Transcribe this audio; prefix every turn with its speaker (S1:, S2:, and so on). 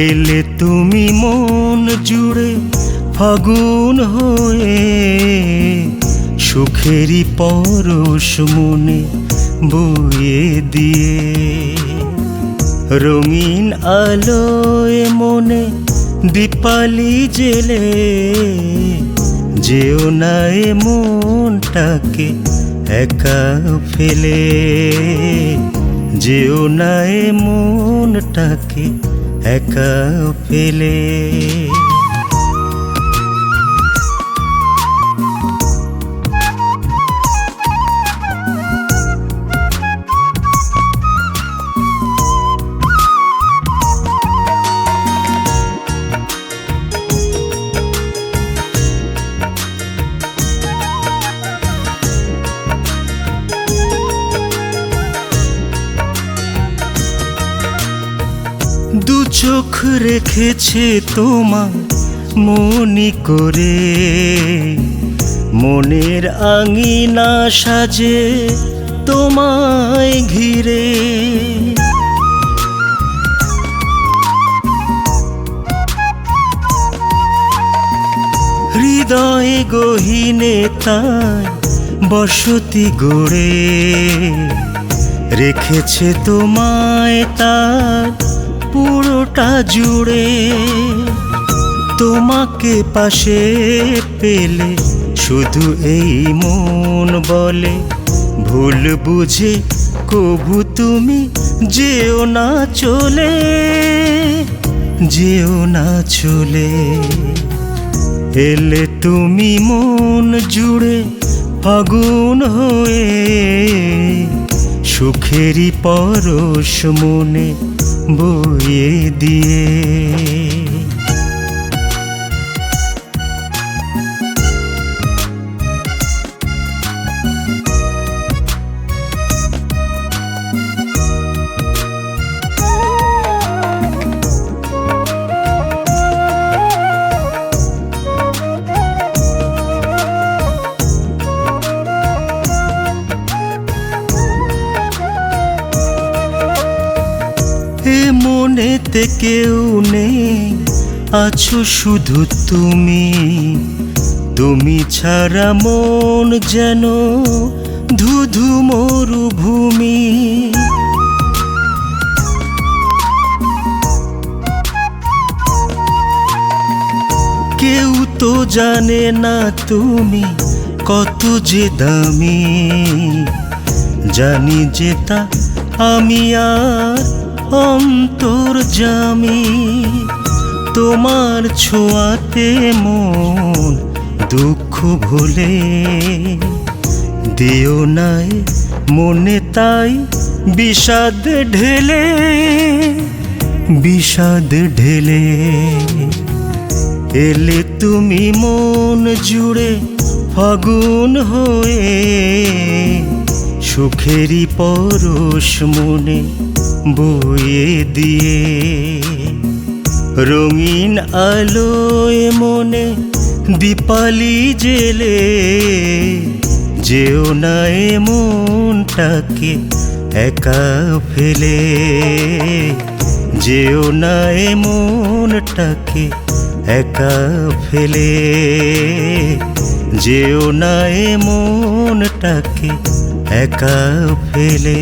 S1: এলে তুমি মন জুড়ে ফাগুন হয়ে সুখেরই পরশ মনে বয়ে দিয়ে। রঙিন আলোয় মনে দীপালি জেলে যেও না এ মনটাকে একা ফেলে। যেও না এ মনটাকে ඇක උපෙලේ চোখ রেখেছে তোমার মনি করে। মনের আঙিনা সাজে তোমায় ঘিরে। হৃদয়ে গহিনে তাই বসতি গড়ে। রেখেছে তোমায় তার পুরোটা জুড়ে তোমাকে পাশে পেলে, শুধু এই মন বলে। ভুল বুঝে কবু তুমি যেও না চলে, যেও না চলে। এলে তুমি মন জুড়ে ফাগুন হয়ে সুখেরই পরশ মনে বইয়ে দিয়ে। এ মনেতে কেউ নেই। আছো শুধু তুমি। তুমি ছাড়া মন যেন ধুধু মরুভূমি। কেউ তো জানে না তুমি কত যে দামি। জানি যে তা আমি আর অন্তর জামি, তোমার ছোঁয়াতে মন দুঃখ ভুলে। দিও নাই মনে তাই বিষাদ ঢেলে বিষাদ ঢেলে। এলে তুমি মন জুড়ে ফাগুন হয়ে সুখেরই পরশ মনে বয়ে দিয়ে। রঙিন আলোয় মনে দীপালি জেলে, যেও না মনটাকে একা ফেলে। যেও না মনটাকে একা ফেলে। যেও না মনটাকে একা ফেলে।